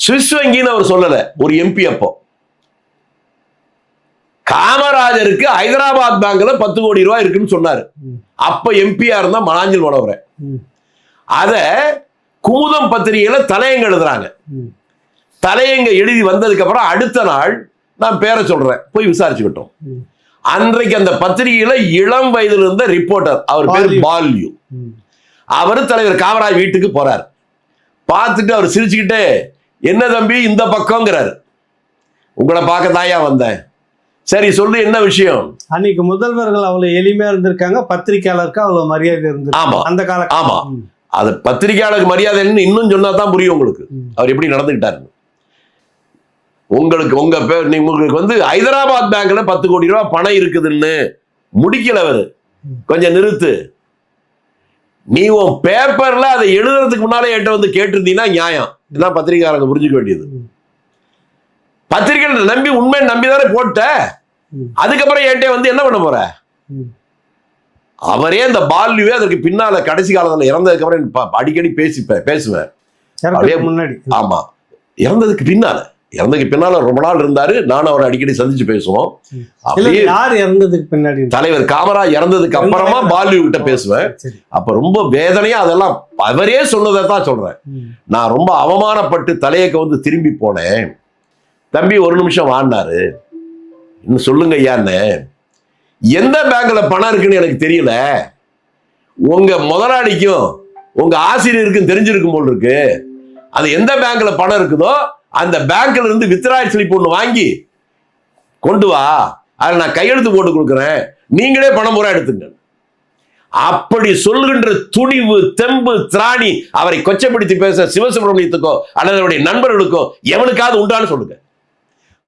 Swiss வங்கின்னு அவர் சொல்லல ஒரு MP அப்போ காமராஜருக்கு ஹைதராபாத் பேங்க்ல பத்து கோடி ரூபாய் இருக்குன்னு சொன்னாரு. அப்ப எம்பியா இருந்தா மலாஞ்சல் மனோகரன் ம். அத குமுதம் பத்திரிகையில தலையங்க எழுதுறாங்க. தலையங்க எழுதி வந்ததுக்கு அப்புறம் அடுத்த நாள் நான் பேரை சொல்றேன் போய் விசாரிச்சுக்கிட்டோம். அன்றைக்கு அந்த பத்திரிகையில இளம் வயதுல இருந்த ரிப்போர்ட்டர் அவர் பேர் பால்யு. அவரு தலைவர் காமராஜ் வீட்டுக்கு போறார் பார்த்துட்டு அவர் சிரிச்சுக்கிட்டே என்ன தம்பி இந்த பக்கம்ங்கிறாரு. உங்களை பார்க்க தாயா வந்தேன். சரி சொல்லு என்ன விஷயம்? அன்னைக்கு முதல்வர்கள் அவ்வளவு எளிமையா இருந்திருக்காங்க. பத்திரிக்கையாளருக்கு அவ்வளவு மரியாதை இருந்திருக்கு. ஆமா. அந்த கால ஆமா. அது பத்திரிகையாளருக்கு மரியாதைன்னு இன்னும் சொன்னா தான் புரியும் உங்களுக்கு. அவர் எப்படி நடந்துக்கிட்டாரு உங்களுக்கு உங்க பேர் உங்களுக்கு வந்து ஹைதராபாத் பேங்க்ல பத்து கோடி ரூபாய் பணம் இருக்குதுன்னு முடிக்கல அவரு. கொஞ்சம் நிறுத்து. நீ உன் பேப்பர்ல அதை எழுதுறதுக்கு முன்னாலே என்கிட்ட வந்து கேட்டிருந்தீங்கன்னா நியாயம். இதான் பத்திரிகையாளங்க புரிஞ்சுக்க வேண்டியது. ம். பத்திரிகைகள் நம்பி உண்மை நம்பி தானே போட்ட. அதுக்கப்புறம் என்கிட்ட வந்து என்ன பண்ண போற. அவரே அந்த பால்யுவே அதற்கு பின்னால கடைசி காலத்துல இறந்ததுக்கு அப்புறம் அடிக்கடி பேசிப்பேன் பேசுவேன். முன்னாடி. ஆமா. இறந்ததுக்கு பின்னால. இறந்ததுக்கு பின்னால ரொம்ப நாள் இருந்தாரு. நானும் அவரை அடிக்கடி சந்திச்சு பேசுவோம். அப்படியே யார் இறந்ததுக்கு பின்னாடி? தலைவர் காமராஜ் இறந்ததுக்கு அப்புறமா பால்யு கிட்ட பேசுவேன். அப்ப ரொம்ப வேதனையா அதெல்லாம் அவரே சொன்னதை தான் சொல்றேன். நான் ரொம்ப அவமானப்பட்டு தலையக்க வந்து திரும்பி போனேன். தம்பி ஒரு நிமிஷம் வாடினாரு இன்னும் சொல்லுங்க ஐயான்னு எந்த பேங்க்ல பணம் இருக்குன்னு எனக்கு தெரியல. உங்க முதலாளிக்கும் உங்க ஆசிரியருக்கும் தெரிஞ்சிருக்கும் போல் இருக்கு. அது எந்த பேங்க்ல பணம் இருக்குதோ அந்த பேங்க்ல இருந்து வித்ராய் ஸ்லிப் ஒன்று வாங்கி கொண்டு வா. அதில் நான் கையெழுத்து போட்டு கொடுக்குறேன். நீங்களே பணம் பூரா எடுத்துங்க அப்படி சொல்லுகின்ற துணிவு தெம்பு திராணி அவரை கொச்சப்படுத்தி பேச சிவசுப்பிரமணியத்துக்கோ அல்லது அவருடைய நண்பர்களுக்கோ எவனுக்காவது உண்டான்னு சொல்லுங்க.